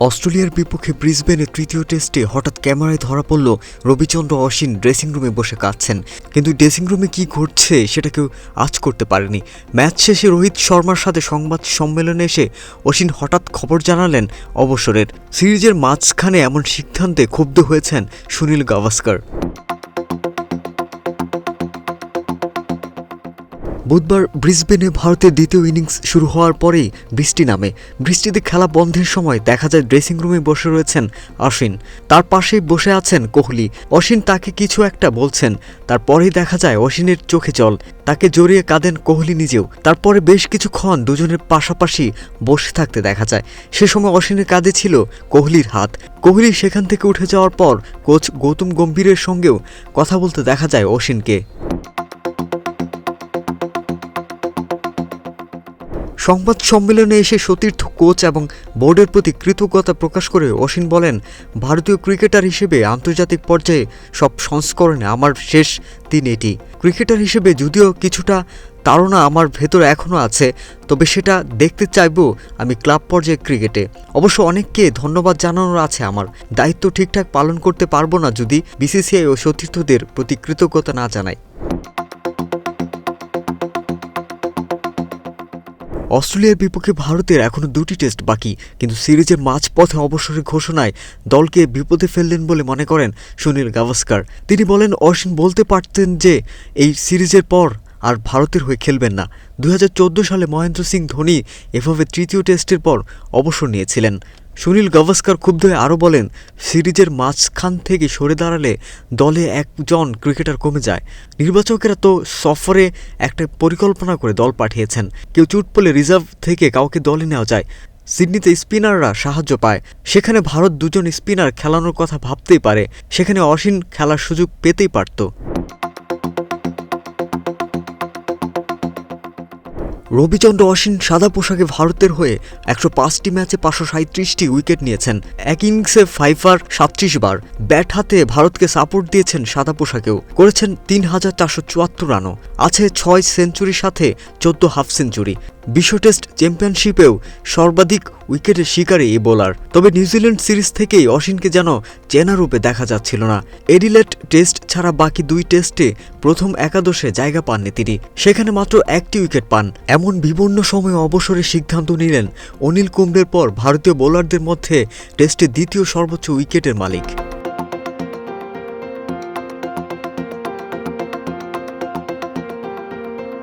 অস্ট্রেলিয়ার বিপক্ষে ব্রিসবেনের তৃতীয় টেস্টে হঠাৎ ক্যামেরায় ধরা পড়ল রবিচন্দ্র অশ্বিন ড্রেসিং রুমে বসে কাঁদছেন। কিন্তু ড্রেসিং রুমে কি ঘটছে সেটা কেউ আজ করতে পারেনি। ম্যাচ শেষে রোহিত শর্মার সাথে সংবাদ সম্মেলনে এসে অশ্বিন হঠাৎ খবর জানালেন অবসরের। সিরিজের মাঝখানে এমন সিদ্ধান্তে ক্ষুব্ধ হয়েছেন সুনীল গাভাস্কর। বুধবার ব্রিসবেনে ভারতের দ্বিতীয় ইনিংস শুরু হওয়ার পরেই বৃষ্টি নামে। বৃষ্টিতে খেলা বন্ধের সময় দেখা যায় ড্রেসিং রুমে বসে রয়েছেন অশ্বিন। তার পাশেই বসে আছেন কোহলি। অশ্বিন তাকে কিছু একটা বলছেন, তারপরেই দেখা যায় অশ্বিনের চোখে জল। তাকে জড়িয়ে কাঁদেন কোহলি নিজেও। তারপরে বেশ কিছুক্ষণ দুজনের পাশাপাশি বসে থাকতে দেখা যায়। সে সময় অশ্বিনের কাঁধে ছিল কোহলির হাত। কোহলি সেখান থেকে উঠে যাওয়ার পর কোচ গৌতম গম্ভীরের সঙ্গেও কথা বলতে দেখা যায় অশ্বিনকে। সংবাদ সম্মেলনে এসে সতীর্থ কোচ এবং বোর্ডের প্রতি কৃতজ্ঞতা প্রকাশ করে অসীন বলেন, ভারতীয় ক্রিকেটার হিসেবে আন্তর্জাতিক পর্যায়ে সব সংস্করণে আমার শেষ দিন এটি। ক্রিকেটার হিসেবে যদিও কিছুটা তাড়না আমার ভেতর এখনও আছে, তবে সেটা দেখতে চাইব আমি ক্লাব পর্যায়ে ক্রিকেটে। অবশ্য অনেককে ধন্যবাদ জানানোর আছে আমার। দায়িত্ব ঠিকঠাক পালন করতে পারব না যদি বিসিসিআই ও সতীর্থদের প্রতি কৃতজ্ঞতা না জানাই। অস্ট্রেলিয়ার বিপক্ষে ভারতের এখনও দুটি টেস্ট বাকি, কিন্তু সিরিজের মাঝপথে অবসরের ঘোষণায় দলকে বিপদে ফেললেন বলে মনে করেন সুনীল গাভাস্কার। তিনি বলেন, অশ্বিন বলতে পারতেন যে, এই সিরিজের পর আর ভারতের হয়ে খেলবেন না। দুই হাজার চৌদ্দ সালে মহেন্দ্র সিং ধোনি এভাবে তৃতীয় টেস্টের পর অবসর নিয়েছিলেন। সুনীল গাভাস্কর ক্ষুব্ধ হয়ে আরও বলেন, সিরিজের মাঝখান থেকে সরে দাঁড়ালে দলে একজন ক্রিকেটার কমে যায়। নির্বাচকেরা তো সফরে একটা পরিকল্পনা করে দল পাঠিয়েছেন। কেউ চুট পড়লে রিজার্ভ থেকে কাউকে দলে নেওয়া যায়। সিডনিতে স্পিনাররা সাহায্য পায়। সেখানে ভারত দুজন স্পিনার খেলানোর কথা ভাবতেই পারে। সেখানে অসীন খেলার সুযোগ পেতেই পারত। রবিচন্দ্র অশ্বিন সাদা পোশাকে ভারতের হয়ে একশো পাঁচটি ম্যাচে পাঁচশো সাঁত্রিশটি উইকেট নিয়েছেন। এক ইনিংসে ফাইফার সাতত্রিশ বার। ব্যাট হাতে ভারতকে সাপোর্ট দিয়েছেন সাদা পোশাকেও। করেছেন তিন হাজার চারশো চুয়াত্তর রানও। আছে ছয় সেঞ্চুরির সাথে চোদ্দ হাফ সেঞ্চুরি। বিশ্ব টেস্ট চ্যাম্পিয়নশিপেও সর্বাধিক উইকেটের শিকারী এই বোলার। তবে নিউজিল্যান্ড সিরিজ থেকেই অশ্বিনকে যেন চেনা রূপে দেখা যাচ্ছিল না। এডিলেট টেস্ট ছাড়া বাকি দুই টেস্টে প্রথম একাদশে জায়গা পাননি তিনি। সেখানে মাত্র একটি উইকেট পান এমন বিবর্ণ সময়ে অবসরের সিদ্ধান্ত নিলেন অনিল কুম্বলের পর ভারতীয় বোলারদের মধ্যে টেস্টে দ্বিতীয় সর্বোচ্চ উইকেটের মালিক।